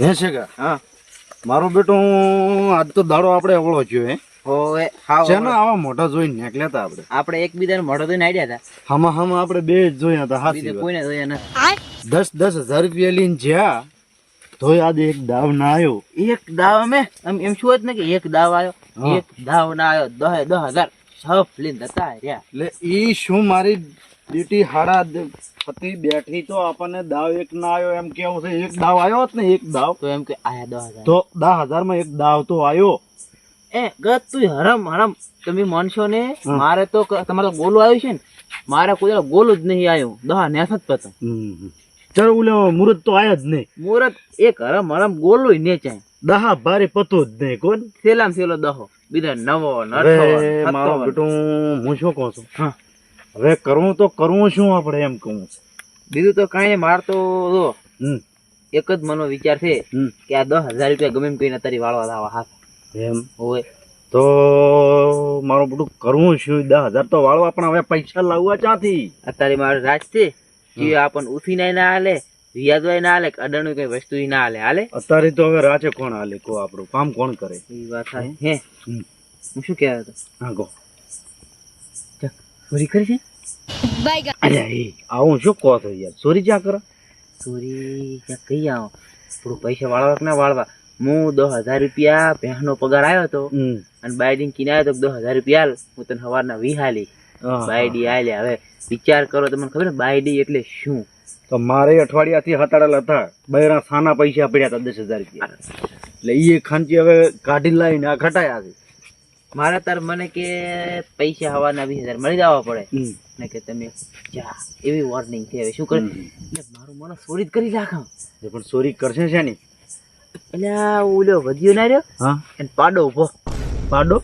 હે છે કે હા. મારો બેટો આજ તો દાડો આપણે અવળો થયો હે. હોવે હા છે ને આવા મોઢા જોઈને નીકળ્યા હતા આપણે? આપણે એકબીજાને મોઢો જોઈને આડ્યા હતા હમા હમા આપણે બે જ જોયા હતા હા બીજું કોઈને જોયા ના. દસ દસ હજાર રૂપિયા લઈને જ્યાં તોય આજે એક દાવ ના આવ્યો એક દાવ અમે? એમ એમ શું હોત ને કે એક દાવ આવ્યો એક દાવ ના આવ્યો દહ દહ હજાર. સફ લઈને હતા રહ્યા. એટલે ઈ શું મારી બેટી હાડા હતી બેઠી તો આપણને દાવ એક ના આવ્યો એમ કેવું છે? એક દાવ આવ્યો હોત ને એક દાવ. તો એમ કે આયા હજાર. તો દસ હજારમાં એક દાવ તો આવ્યો એ ગત તું હરમ હરમ. તમે માનશો ને? મારે તો તમારે ગોલું આવ્યું છે ને? મારે કોઈ ગોલું જ નહીં આવ્યું. દહ નેસ જ પતંગ. ચાલો ઓલે મુહૂર્ત તો આયા જ નહીં. મુહૂર્ત એક હરમ હરમ ગોલું ને ચાય. દહા ભારે પતો જ નહીં કોણ? સેલામ સેલો દહો. બીજા નવો નરસો મારો બેટું હું શું કહું છું? હા. હવે કરવું તો કરવું શું આપણે એમ કહું બીજું તો કાંઈ માર તો જો એક જ મનો વિચાર છે કે આ દસ હજાર રૂપિયા ગમે એમ કહીને તારી વાળવા લાવવા હાથ. એમ. હોય તો મારું બધું કરવું શું દસ હજાર તો વાળવા પણ હવે પૈસા લાવવા ચાથી અત્યારે મારું રાજ છે કે આપણને ઉઠી ના ના હાલે રિયાદવાય ના હાલે કે અડાણું કઈ વસ્તુ ના હાલે હાલે? અત્યારે તો હવે રાજે કોણ હાલે કો આપણું? કામ કોણ કરે? એ વાત થાય હે? હું શું કહેવાય હતો હા કહો. ચોરી કરી છે? બાય એ આવું શું કહો છો યાર? ચોરી ક્યાં કરો? ચોરી ક્યાં કઈ આવો. થોડું પૈસા વાળવા કે ના વાળવા. હું દસ હજાર રૂપિયા ભેંસનો પગાર આવ્યો હતો અને બાયડી કિને આવ્યો તો દસ હજાર રૂપિયા હું તને સવારના વિહાલી. બાયડી આલે. હવે વિચાર કરો તમને ખબર ને બાયડી એટલે શું? તો મારે અઠવાડિયાથી હતાડેલ હતા. બૈરા સાના પૈસા પડ્યા હતા દસ હજાર રૂપિયા. એટલે એ ખાંચી હવે કાઢી લાવીને આ ઘટાયા છે. મારે તાર મને કે પૈસા હવાના વીસ હજાર મળી જવા પડે. ને કે તમે જા એવી વોર્નિંગ છે. હવે શું કરે? એટલે મારું મને ચોરી જ કરી નાખા. પણ ચોરી કરશે છે ને. એટલે ઓલો વધ્યો ના રહ્યો? હા. એને પાડો ઊભો. પાડો?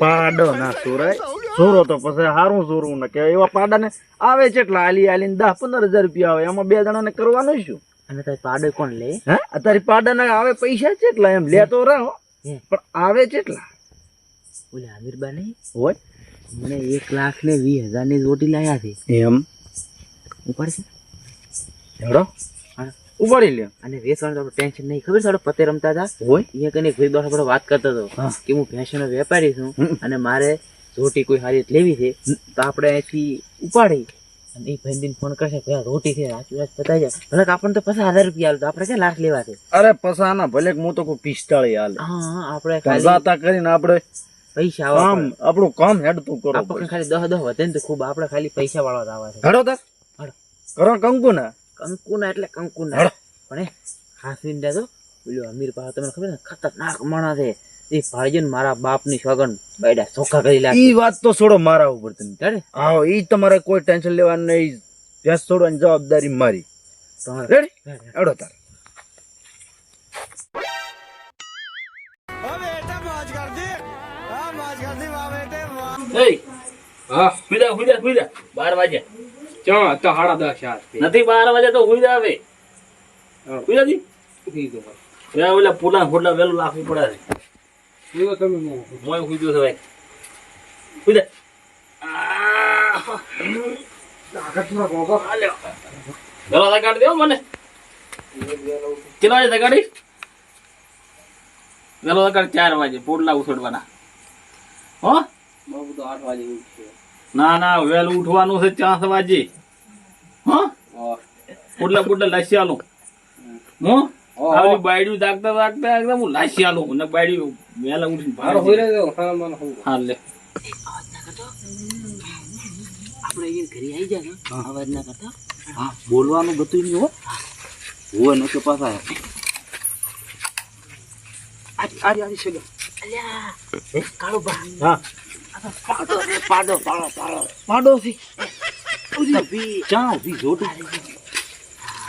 પાડો. ના ચોરાય. ચોરો તો પછી હારું ચોરવું ને કે એવા પાડાને આવે છે એટલા આલી આલીને દસ પંદર હજાર રૂપિયા આવે. એમાં બે જણાને કરવાનું શું? અને તારી પાડો કોણ લે? હા? અત્યારે પાડાના આવે પૈસા છે એટલા એમ. લે તો રહો પણ આવે કેટલા ઓલે આમિરબા હોય મને એક લાખ ને વીસ હજારની રોટી લાયા છે. એમ? ઉપાડશે? હેડો. ઉપાડી લે. અને વેચવાનું તો ટેન્શન નહીં. ખબર સાડો પતે રમતા હતા? હોય અહીંયા કને ભાઈ દોસ્ત આપણે વાત કરતો હતો કે હું ભેંસનો વેપારી છું અને મારે રોટી કોઈ સારી લેવી છે. તો આપણે અહીંથી ઉપાડી. અને એ ભાઈ ફોન કરશે ભાઈ રોટી છે સાચી વાત બતાવી જાય ભલે આપણને તો પચાસ હજાર રૂપિયા હાલ તો આપણે ક્યાં લાખ લેવા છે? અરે પસાના ભલે હું તો કોઈ પિસ્તાળી હાલ હા આપણે કરીને આપણે પૈસા કામ. આપણું કામ હેડતું કરો આપણે ખાલી દહ દહ વધે ને તો ખૂબ આપણે ખાલી પૈસા વાળા જ આવે છે હેડો હેડો. કરો કંકુ ના કંકુના એટલે કંકુના. હેડો. પણ એ ખાસ ઈંડા તો. પેલો અમીર પાસે તમને ખબર ને? ખતરનાક માણસ છે. એ ભાઈજન ને મારા બાપની સગન બેડા ચોખ્ખા કરી લાગે ઈ વાત તો છોડો મારા ઉપર તમે. ત્યારે હા ઈ તમારે કોઈ ટેન્શન લેવાનું નહીં. ભેંસ છોડવાની જવાબદારી મારી. તમારે રેડી હેડો તાર. હા? બાર વાગ્યા ચા તો હાડા દસ યાર નથી બાર વાગ્યા તો હુઈજા આવે હા. હુઈજા જી ઓલા પુલા વેલું લાખવું પડે છે. જો તમે મોય હુઈજો છે ભાઈ. હાલ્યો. વેલો લગાડી દેવો મને. કેટલા વાગે લગાડી વેલો લગાડી ચાર વાગે પોડલા ઉછોડવાના હો? ના ના વહેલું ઉઠવાનું છે ચાંસ વાજે હા? પુટલા પુડલા પુડલા આલું હું. આવલી બાયડી દાગતા દાગતા એકદમ હું લાસી આલું અને બાયડી વહેલા ઉઠીને બહાર મારો હોઈ હા મને હા. લે. આપણે ઘરે આવી જાય ને અવાજ ના કરતા. હા બોલવાનું ગતું નહીં હો. હોય ન કે પાછા અલ્યા કાળો બા હા. પાડો પાડો પાડો. પાડો ચા જોટી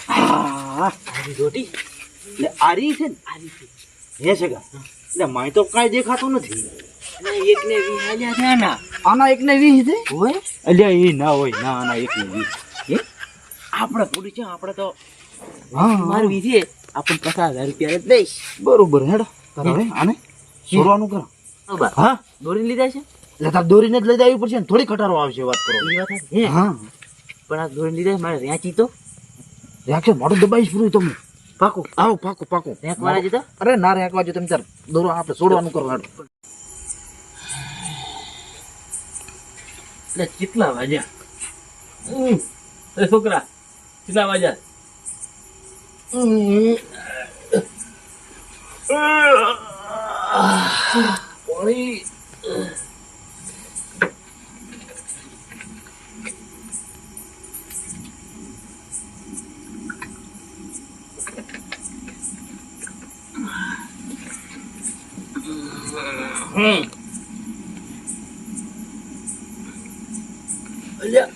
હા. આરી રોટી? એટલે આરી છે ને? આરી છે. હે સગા. એટલે માય તો કાંઈ દેખાતું નથી. અને એક ને વી હાલ્યા છે ના આના એકને વીસ છે? હોય? અલ્યા એ ના હોય ના આના એકને વીસ. હે? આપણે પૂરી છે આપણે તો હા મારવી છે. આપણે પચાસ હજાર રૂપિયા દઈશ. બરોબર હેડો. હવે આને? સોરવાનું કરો હા દોરી લીધા છે? એટલે તાર દોરીને જ લઈ જવી પડશે ને. થોડી ખટારો આવશે વાત કરો. એ વાત હે હા. પણ આ દોરી લીધા મારે રેંચી તો. રાખશે મોઢું દબાઈશ પૂરું તમે પાકું. આવો પાકું પાકું. રેંકવાના જીતો અરે ના રેકવા જો તમે તાર દોરો આપણે છોડવાનું કરવાનું એટલે કેટલા વાગ્યા? એ છોકરા કેટલા વાગ્યા? પાણી. હમ. અલ્યા.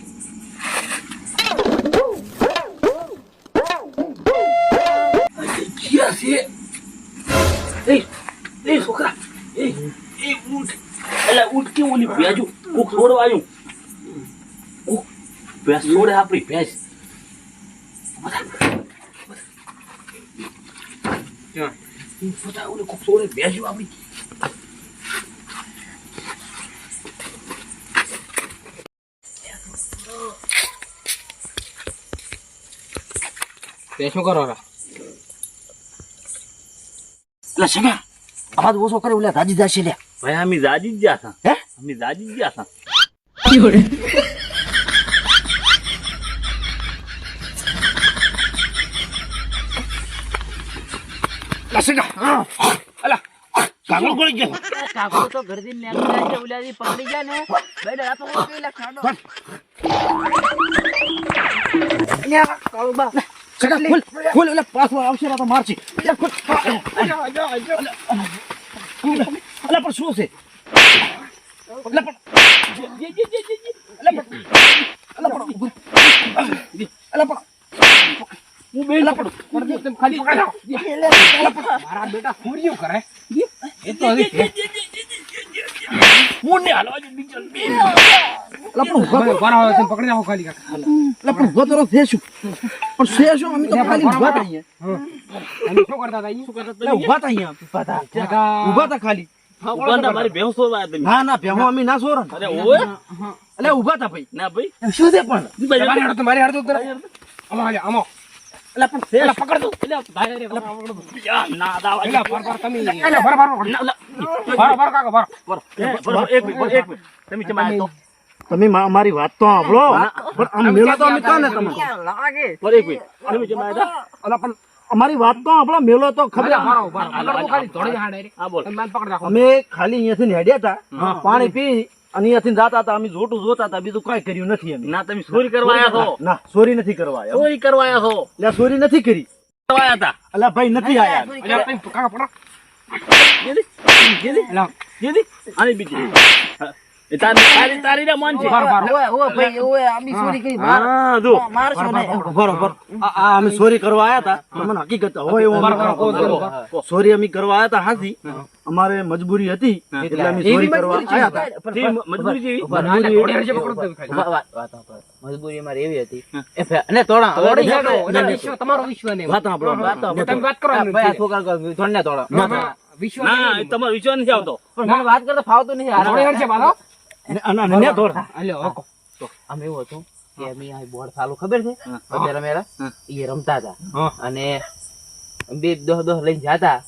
છે? એ એ છોકરા એ એ ઊંટ. અલા ઊંટ કેવું ઓલી ભેજુ કોક છોડવા આવ્યું કોક ભેંસ છોડે આપણી ભેંસ? બધા. ઓલી કોક છોડે ભેંસ આપણી. તે શું કરો એટલે સગા અવાજ ઓછો કરે ઓલા રાજી દાશે લ્યા ભાઈ અમે જાજી જ ગયા હતા. હે? અમે જાજી જ ગયા હતા. એટલે સગા અલા કાગળ ગળી ગયો. કાકો તો ઘરથી નીકળ્યા છે ઓલાથી પકડી ગયા ને. બેટા આ તો પેલા ખાડો. અલ્યા કાળુબા સગા ખોલ ખોલ એટલે પાછો આવશે તો મારશે એટલે ખોલ. અલા પણ શું છે? પણ હું મારા બેટા કરે. એ તો મુંડે હાલવા અલા પણ ઊભા તમે પકડી નાખો ખાલી કાકા અલા પણ ઊભા તો રહો, છે શું પણ છે શું અમે તો ખાલી ઊભા હતા અહીંયા તમે શું કરતા હતા અમે શું છે પણ મારી હાડો મારી હાડો તો કરે. આમાં હાલે, એટલે પણ છે પકડ દો. એલા ભાઈ રે, પકડ, પકડ દો. ના દાવા એલા ભર ભર તમે એલા ભર ભર ભર ભર કાકા ભર બરોબર, એક મિનિટ એક મિનિટ તમે ચેમાં તો? તમે મારી વાત તો સાંભળો. પણ આમ મેળો તો અમે કાં ને તમે? એક મિનિટ. તમે જમાય તો અલા પણ અમારી વાત તો આપણો મેળો તો ખબર અમે ખાલી અહીંયાથી નેડ્યા હતા. પાણી પી અને અહીંયાથી જાતા હતા. અમે જોટું જોતા હતા. બીજું કઈ કર્યું નથી અમે. ના તમે ચોરી કરવા આવ્યા છો. ના ચોરી નથી કરવા આવ્યા ચોરી કરવા આવ્યા છો. એટલે ચોરી નથી કરી. કરવા આવ્યા હતા. અલા ભાઈ નથી તમે કાકા. જેદી? જેદી? એલા જેદી? આની બીજી. તારી તારી તારી ના મન છે. ભર ભર ઓય ઓય ભાઈ ઓય આમી કરી. હા જો. મારશો ને. આ આ અમે ચોરી કરવા આયા હતા મને હકીકત હોય એવું અમે બરોબર, કહો, કહો, ચોરી અમે કરવા આયા હતા હાથી. અમારે મજબૂરી હતી એટલે અમે ચોરી કરવા આયા હતા મજબૂરી જેવી. ના, ના, થોડી હાડે પકડો તમે ખાલી. વાત વાત વાત. સાંભળ. મજબૂરી મારી એવી હતી. અને તોડા તમારો વિશ્વ વાત તમે વાત કરો નથી. છોકરા કહે, થોડ ને તોડો. વિશ્વ ના તમારો વિશ્વાસ નથી આવતો. પણ મને વાત કરતા ફાવતું નહીં અને અને ને દોડ હાલ્યો, હકો. આમ એવું હતું કે અમે આ બોર્ડ ચાલુ ખબર છે? અત્યારે મેરા એ રમતા હતા. અને બે દોહ દોહ લઈને જાતા.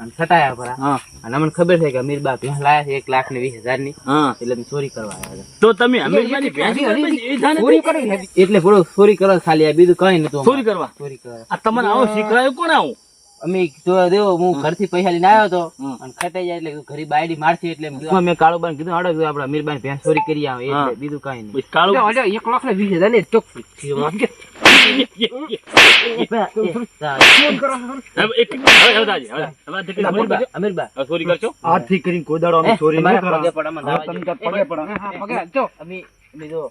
અને છટાયા પરા. અને અમને ખબર છે કે અમીર બા ભેંસ લાયા છે એક લાખ ને વીસ હજારની એટલે અમે ચોરી કરવા આવ્યા તો તમે અમેરિકાની ભેંસ ચોરી કરી હતી. એટલે ચોરી કરવા ખાલી બીજું કઈ નતું ચોરી કરવા. ચોરી કરવા. આ તમને આવો શીખવાયું કોણ આવું? અમે તો દેવો હું ઘરથી પૈસા લઈને આવ્યો હતો અને ખટાઈ જાય એટલે ઘરે બાયડી મારતી એટલે મેં કાળો બાન કીધું હાડો આપડા મીરબાન ભેંસ ચોરી કરી આવે એટલે બીજું કઈ નહીં. કાળો એક લાખ ને વીસ હજાર ને ચોક ચોરી કરશો આજથી કરીને કોઈ દાડો અમે ચોરી નહીં તમારા કરા પગે પડે, પગે જો. અમે અમે જો.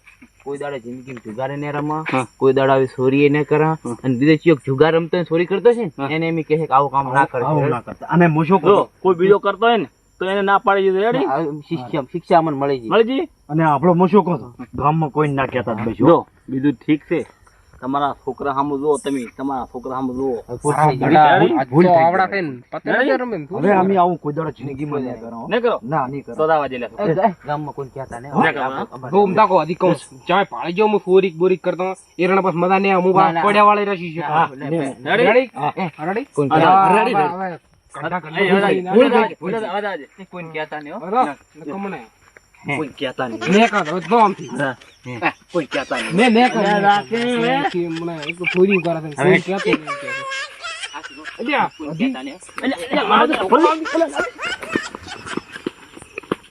કોઈ દાડે જિંદગી જુગારે ને રમા કોઈ દાડા આવી ચોરી ને કરા. અને બીજો ચિયો જુગાર રમતો હોય ચોરી કરતો છે ને એને એમ કહે કે આવું કામ ના કરે આવું ના કરતા. અને મુશો કરો કોઈ બીજો કરતો હોય ને તો એને ના પાડી દીધું. રેડી શિક્ષા શિક્ષા અમને મળી જઈ મળી જઈ અને આપણો મુશો શું ગામમાં કોઈ ના કહેતા બીજું ઠીક છે. તમારા છોકરા સામે જુઓ તમે તમારા છોકરા સામે જુઓ. ભૂલ તો આવડા થઈને પતંગ રમે હવે અમે આવું કોઈ દાડો જિંદગીમાં નહીં કરો. નહીં કરો. ના નહીં કરો. તો દાવા જેલા ગામમાં કોઈ કહેતા નહીં ના? બહુ ઉમદા કહો, હજી કહું છું. ચાય પાડી જાઉં, હું ફોરીક બોરીક કરતો એરણ પાસ મજા નહીં આવે, હું પડ્યા વાળી રસી છે. હા, ને. રેડી? રેડી? રેડી? રેડી. કોઈ કહેતા નહીં. કોઈ કહેતા નહીં મેં કાં તો આમથી. કોઈ કહેતા નહીં મેં- મેં કાં. મેં રાખે, મને એક ફોરી કરે છે, ફોરી કહેતો નહીં. અલ્યા, એટલે મારો તો